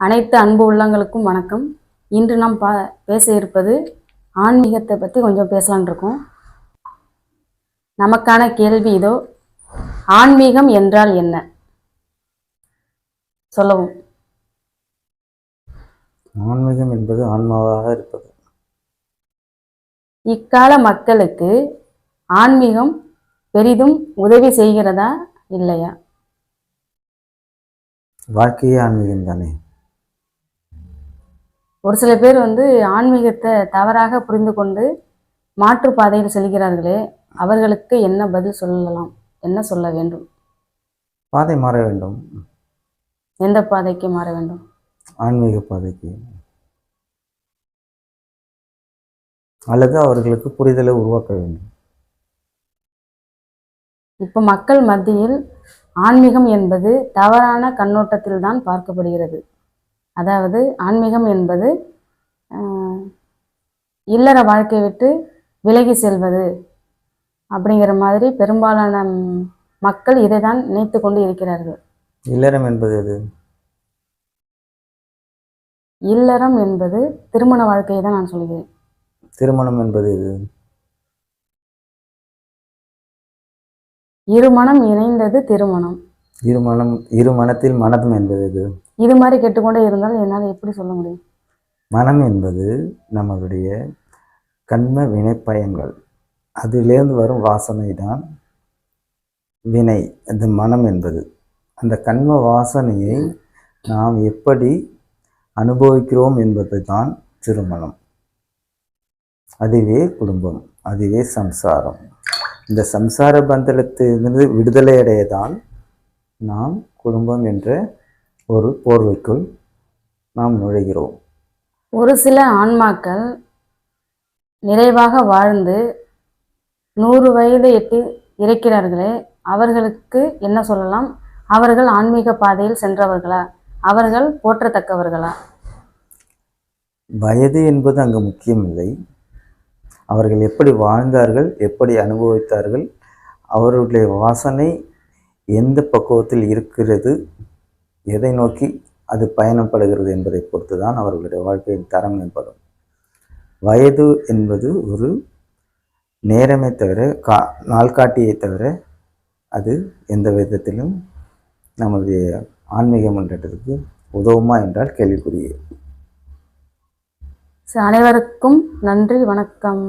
அனைத்து அன்பு உள்ளங்களுக்கும் வணக்கம். இன்று நாம் பா பேச இருப்பது ஆன்மீகத்தை பற்றி கொஞ்சம் பேசலாம்னு இருக்கோம். நமக்கான கேள்வி இதோ ஆன்மீகம் என்றால் என்ன? சொல்லவும். ஆன்மீகம் என்பது ஆன்மாவாக இருப்பது. இக்கால மக்களுக்கு ஆன்மீகம் பெரிதும் உதவி செய்கிறதா இல்லையா? வாழ்க்கையே ஆன்மீகம் தானே ஒரு சில பேர் வந்து ஆன்மீகத்தை தவறாக புரிந்து கொண்டு மாற்று பாதையில் செல்கிறார்களே அவர்களுக்கு என்ன பதில் சொல்லலாம்? என்ன சொல்ல வேண்டும்? பாதை மாற வேண்டும். எந்த பாதைக்கு மாற வேண்டும்? ஆன்மீக பாதைக்கு. அல்லது அவர்களுக்கு புரிதலை உருவாக்க வேண்டும். இப்போ மக்கள் மத்தியில் ஆன்மீகம் என்பது தவறான கண்ணோட்டத்தில் தான் பார்க்கப்படுகிறது. அதாவது ஆன்மீகம் என்பது இல்லற வாழ்க்கையை விட்டு விலகி செல்வது அப்படிங்கிற மாதிரி பெரும்பாலான மக்கள் இதை தான் நினைத்து கொண்டு இருக்கிறார்கள். இல்லறம் என்பது எது? இல்லறம் என்பது திருமண வாழ்க்கையை தான் நான் சொல்கிறேன். திருமணம் என்பது எது? இருமணம் இணைந்தது திருமணம். இருமணம் இரு மனத்தில் மனம் என்பது எது? இது மாதிரி கெட்டுக்கொண்டே இருந்தால் என்னால் எப்படி சொல்ல முடியும்? மனம் என்பது நம்மளுடைய கண்ம வினைப்பயன்கள். அதிலேருந்து வரும் வாசனை தான் வினை. அந்த மனம் என்பது. அந்த கண்ம வாசனையை நாம் எப்படி அனுபவிக்கிறோம் என்பது தான் திருமணம். அதுவே குடும்பம். அதுவே சம்சாரம். இந்த சம்சார பந்தலத்திலிருந்து விடுதலை அடைய தான் நாம் குடும்பம் என்ற ஒரு போர்வைக்குள் நாம் நுழைகிறோம். ஒரு சில ஆன்மாக்கள் நிறைவாக வாழ்ந்து நூறு வயதை எட்டி இறக்கிறார்களே அவர்களுக்கு என்ன சொல்லலாம்? அவர்கள் ஆன்மீக பாதையில் சென்றவர்களா? அவர்கள் போற்றத்தக்கவர்களா? வயது என்பது அங்கு முக்கியமில்லை. அவர்கள் எப்படி வாழ்ந்தார்கள் எப்படி அனுபவித்தார்கள் அவர்களுடைய வாசனை எந்த பக்குவத்தில் இருக்கிறது எதை நோக்கி அது பயணப்படுகிறது என்பதை பொறுத்து தான் அவர்களுடைய வாழ்க்கையின் தரம் மேம்படும். வயது என்பது ஒரு நேரமே தவிர கா நாள்காட்டியை தவிர அது எந்த விதத்திலும் நம்முடைய ஆன்மீக முன்னேற்றத்திற்கு உதவுமா என்றால் கேள்விக்குரிய அனைவருக்கும் நன்றி வணக்கம்.